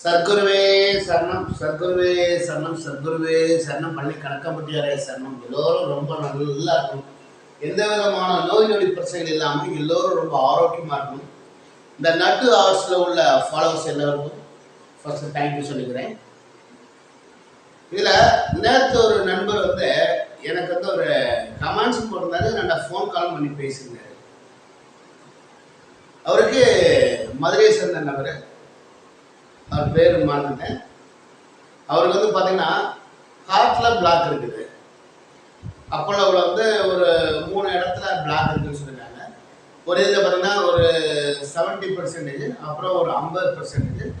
சத்குருவே சரணம் சத்குருவே சரணம் சத்குருவே சரணம். பள்ளி கணக்கப்பட்டியாரே சரணம். எல்லோரும் ரொம்ப நல்லா இருக்கும் எந்த விதமான நோய் நொடி பிரச்சனைகள் இல்லாமல் எல்லோரும் ரொம்ப ஆரோக்கியமாக இருக்கணும். இந்த நட்டு ஆர்ட்ஸில் உள்ள ஃபாலோவர்ஸ் எல்லாருக்கும் ஃபர்ஸ்ட் தேங்க்யூ சொல்லிக்கிறேன். இதில் நேற்று ஒரு நண்பர் வந்து எனக்கு வந்து ஒரு கமெண்ட்ஸ் போட்டிருந்தாரு. நான் ஃபோன் கால் பண்ணி பேசியிருந்தாரு. அவருக்கு மதுரையை சேர்ந்த நபர். அவர் பேர் மறந்துட்டேன் அவருக்கு வந்து பார்த்தீங்கன்னா ஹார்ட்டில் பிளாக் இருக்குது. அப்போலோவில் வந்து ஒரு மூணு இடத்துல பிளாக் இருக்குன்னு சொல்லியிருக்காங்க. ஒரு இதில் பார்த்தீங்கன்னா ஒரு செவன்ட்டி பர்சன்டேஜ் அப்புறம் ஒரு ஐம்பது பர்சன்டேஜ்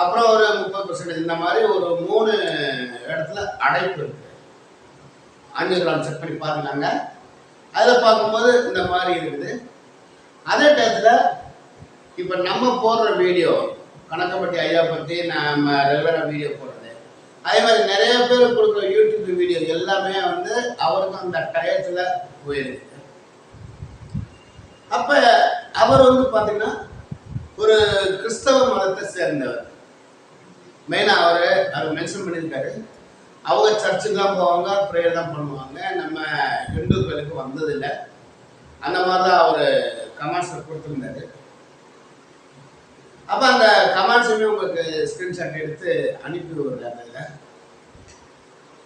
அப்புறம் ஒரு முப்பது பர்சன்டேஜ் இந்த மாதிரி ஒரு மூணு இடத்துல அடைப்பு இருக்குது ஆஞ்சியோகிராம் செக் பண்ணி பார்த்துனாங்க அதில் பார்க்கும்போது இந்த மாதிரி இருக்குது. அதே டயத்தில் இப்போ நம்ம போடுற வீடியோ கணக்கம்பட்டி ஐயா பற்றி நம்ம ரெகுலராக வீடியோ போடுறது அதே மாதிரி நிறைய பேர் கொடுக்குற யூடியூப் வீடியோ எல்லாமே வந்து அவருக்கு அந்த டயத்தில் போயிருக்கு அப்போ அவர் வந்து பார்த்தீங்கன்னா ஒரு கிறிஸ்தவ மதத்தை சேர்ந்தவர். மெயினாக அவர் அவர் மென்ஷன் பண்ணியிருக்காரு. அவங்க சர்ச்சுக்கு தான் போவாங்க ப்ரேயர் தான் பண்ணுவாங்க. நம்ம இந்துக்களுக்கு வந்ததில்லை. அந்த மாதிரி தான் அவர் கமெண்ட்ஸில் கொடுத்துருந்தாரு. அப்போ அந்த எல்லாருமே உங்களுக்கு ஸ்க்ரீன்ஷாட் எடுத்து அனுப்பி அதில்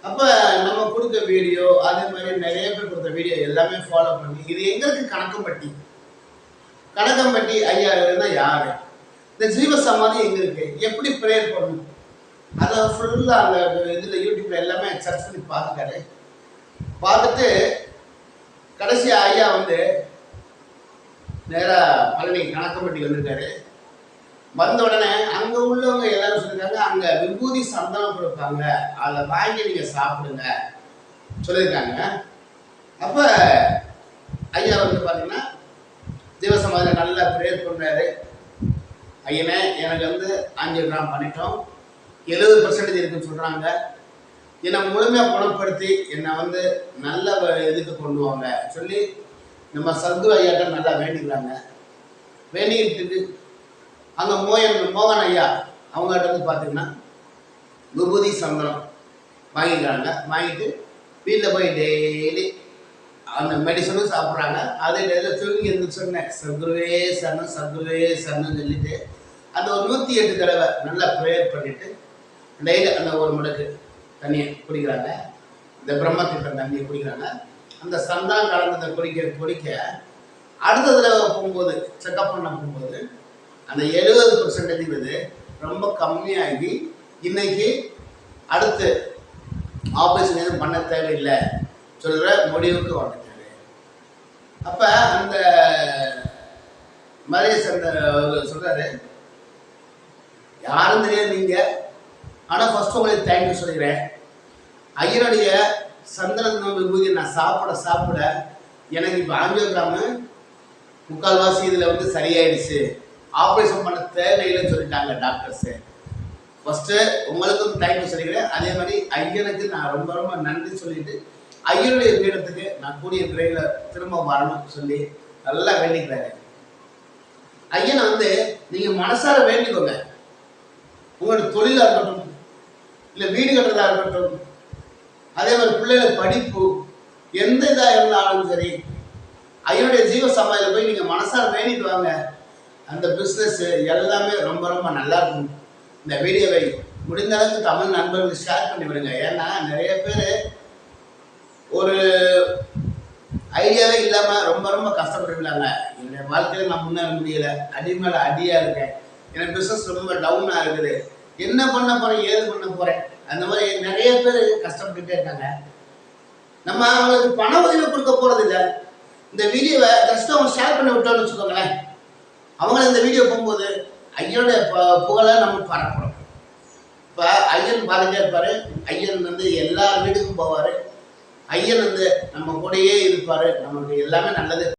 அப்போ நம்ம கொடுத்த வீடியோ அதே மாதிரி நிறைய பேர் கொடுத்த வீடியோ எல்லாமே ஃபாலோ பண்ணி இது எங்களுக்கு கணக்கம்பட்டி. கணக்கம்பட்டி ஐயா இருந்தால் யார்? இந்த ஜீவ சமாதி எங்க இருக்கு எப்படி ப்ரேயர் பண்ணணும்? அதை ஃபுல்லாக அந்த இதில் யூடியூப்ல எல்லாமே சர்ச் பண்ணி பார்த்துட்டாரு. பார்த்துட்டு கடைசி ஐயா வந்து நேராக பழனி கணக்கம்பட்டி வந்திருக்காரு வந்த உடனே அங்கே உள்ளவங்க எல்லாரும் சொல்லியிருக்காங்க அங்கே விபூதி சந்தனம் கொடுப்பாங்க. அதை வாங்கி நீங்கள் சாப்பிடுங்க. சொல்லியிருக்காங்க. அப்போ ஐயா வந்து பார்த்தீங்கன்னா ஜீவசமாதியில் நல்லா ப்ரேயர் பண்ணார் ஐயனே எனக்கு வந்து அஞ்சு கிராம் பண்ணிட்டோம். எழுபது பர்சன்டேஜ் இருக்குன்னு சொல்கிறாங்க என்னை முழுமையாக குணப்படுத்தி என்னை வந்து நல்ல இதுக்கு கொண்டு வாங்க. சொல்லி நம்ம சத்குரு ஐயாட்ட நல்லா வேண்டிக்கிறாங்க. வேண்டிக்கிட்டு அங்கே மோயன் மோகன் ஐயா அவங்ககிட்ட வந்து பார்த்தீங்கன்னா விபூதி சந்தனம் வாங்கிக்கிறாங்க. வாங்கிட்டு வீட்டில் போய் டெய்லி அந்த மெடிசனும் சாப்பிட்றாங்க. அதே டேயில் தூங்கி இருந்து சொன்னேன் சத்குருவே சரணம் சத்குருவே சரணம் சொல்லிட்டு அந்த ஒரு நூற்றி எட்டு தடவை நல்லா ப்ரேயர் பண்ணிட்டு டெய்லி அந்த ஒரு முடக்கு தண்ணியை குடிக்கிறாங்க. இந்த பிரம்மத்திட்டம் தண்ணியை குடிக்கிறாங்க. அந்த சந்தனம் கலந்ததை குடிக்க குடிக்க அடுத்த தடவை போகும்போது செக்கப் பண்ண போகும்போது அந்த எழுபது பர்சன்டேஜ்ங்கிறது ரொம்ப கம்மியாகி இன்னைக்கு அடுத்து ஆப்ரேஷன் எதுவும் பண்ண தேவையில்லை. சொல்கிற முடிவுக்கு வந்துட்டாரு. அப்போ அந்த மரிய சேர்ந்த சொல்கிறாரு யாரும் தெரியாது நீங்கள் ஆனால் ஃபஸ்ட்டு உங்களுக்கு தேங்க்யூ சொல்லிக்கிறேன். ஐயனுடைய சந்தன விபூதி நான் சாப்பிட சாப்பிட எனக்கு இப்போ ஆஞ்சியோகிராமு முக்கால்வாசி இதில் வந்து சரியாயிடுச்சு. ஆப்ரேஷன் பண்ண தேவையில்லைன்னு சொல்லிட்டாங்க டாக்டர்ஸு. ஃபஸ்ட்டு உங்களுக்கும் தேங்க்யூ சொல்லிக்கிறேன். அதே மாதிரி ஐயனுக்கு நான் ரொம்ப ரொம்ப நன்றி சொல்லிட்டு ஐயனுடைய பீடத்துக்கு நான் கூடிய விரைவில் திரும்ப வரணும்னு சொல்லி நல்லா வேண்டிக்கிறாரு ஐயனை வந்து நீங்கள் மனசார வேண்டிக்கோங்க. உங்களோட தொழிலாக இருக்கட்டும் இல்லை வீடு கட்டுறதா இருக்கட்டும் அதே மாதிரி பிள்ளைகள படிப்பு எந்த இதாக இருந்தாலும் சரி ஐயனுடைய ஜீவ சமாதியில் போய் நீங்கள் மனசார வேண்டிட்டு வாங்க. அந்த பிஸ்னஸ் எல்லாமே ரொம்ப ரொம்ப நல்லா இருக்கும். இந்த வீடியோவை முடிந்த அளவுக்கு தமிழ் நண்பர்களுக்கு ஷேர் பண்ணி விடுங்க. ஏன்னா நிறைய பேர் ஒரு ஐடியாவே இல்லாமல் ரொம்ப ரொம்ப கஷ்டப்பட்டுருக்காங்க என்னுடைய வாழ்க்கையில் நான் முன்னேற முடியல. அடி மேலே அடியாக இருக்கேன். எனக்கு பிஸ்னஸ் ரொம்ப டவுனாக இருக்குது. என்ன பண்ண போகிறேன் ஏது பண்ண போகிறேன் அந்த மாதிரி நிறைய பேர் கஷ்டப்பட்டுட்டே இருக்காங்க. நம்ம அவங்களுக்கு பண உதவி கொடுக்க போகிறது இல்லை இந்த வீடியோவை ஜஸ்ட் அவங்க ஷேர் பண்ணி விட்டோம்னு வச்சுக்கோங்களேன். அவங்க இந்த வீடியோ போகும்போது ஐயனுடைய ப- புகழை நம்ம பரப்பணும் இப்போ ஐயன் பாருங்க இருப்பார் ஐயன் வந்து எல்லா வீட்டுக்கும் போவார். ஐயன் வந்து நம்ம கூடயே இருப்பார். நம்மளுக்கு எல்லாமே நல்லது.